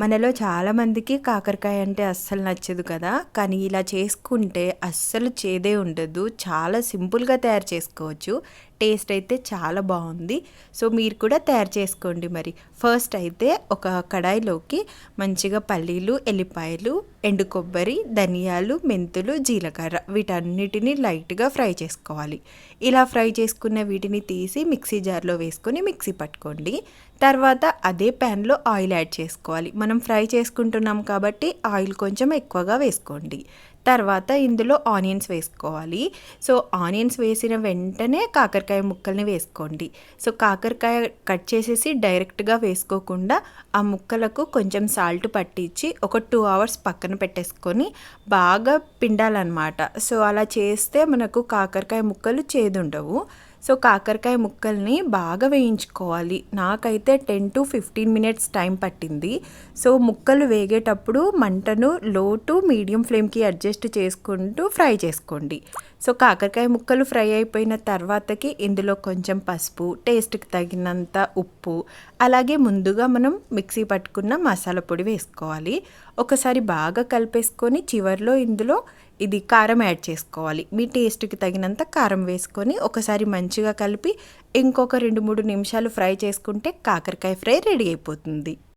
మనలో చాలామందికి కాకరకాయ అంటే అస్సలు నచ్చదు కదా. కానీ ఇలా చేసుకుంటే అస్సలు చేదే ఉండదు. చాలా సింపుల్గా తయారు చేసుకోవచ్చు. టేస్ట్ అయితే చాలా బాగుంది. సో మీరు కూడా తయారు చేసుకోండి మరి. ఫస్ట్ అయితే ఒక కడాయిలోకి మంచిగా పల్లీలు ఎల్లిపాయలు ఎండు కొబ్బరి ధనియాలు మెంతులు జీలకర్ర వీటన్నిటిని లైట్గా ఫ్రై చేసుకోవాలి. ఇలా ఫ్రై చేసుకున్న వీటిని తీసి మిక్సీ జార్లో వేసుకొని మిక్సీ పట్టుకోండి. తర్వాత అదే ప్యాన్లో ఆయిల్ యాడ్ చేసుకోవాలి. మనం ఫ్రై చేసుకుంటున్నాం కాబట్టి ఆయిల్ కొంచెం ఎక్కువగా వేసుకోండి. తర్వాత ఇందులో ఆనియన్స్ వేసుకోవాలి. సో ఆనియన్స్ వేసిన వెంటనే కాకరకాయ ముక్కల్ని వేసుకోండి. సో కాకరకాయ కట్ చేసేసి డైరెక్ట్గా వేసుకోకుండా ఆ ముక్కలకు కొంచెం సాల్ట్ పట్టించి ఒక టూ అవర్స్ పక్కన పెట్టేసుకొని బాగా పిండాలన్నమాట. సో అలా చేస్తే మనకు కాకరకాయ ముక్కలు చేదుండవు. సో కాకరకాయ ముక్కల్ని బాగా వేయించుకోవాలి. నాకైతే ten to fifteen minutes time పట్టింది. సో ముక్కలు వేగేటప్పుడు మంటను లో టు మీడియం ఫ్లేమ్కి అడ్జస్ట్ చేసుకుంటూ ఫ్రై చేసుకోండి. సో కాకరకాయ ముక్కలు ఫ్రై అయిపోయిన తర్వాతకి ఇందులో కొంచెం పసుపు టేస్ట్కి తగినంత ఉప్పు అలాగే ముందుగా మనం మిక్సీ పట్టుకున్న మసాలా పొడి వేసుకోవాలి. ఒకసారి బాగా కలిపేసుకొని చివరిలో ఇందులో ఇది కారం యాడ్ చేసుకోవాలి. మీ టేస్ట్కి తగినంత కారం వేసుకొని ఒకసారి మంచిగా కలిపి ఇంకొక రెండు మూడు నిమిషాలు ఫ్రై చేసుకుంటే కాకరకాయ ఫ్రై రెడీ అయిపోతుంది.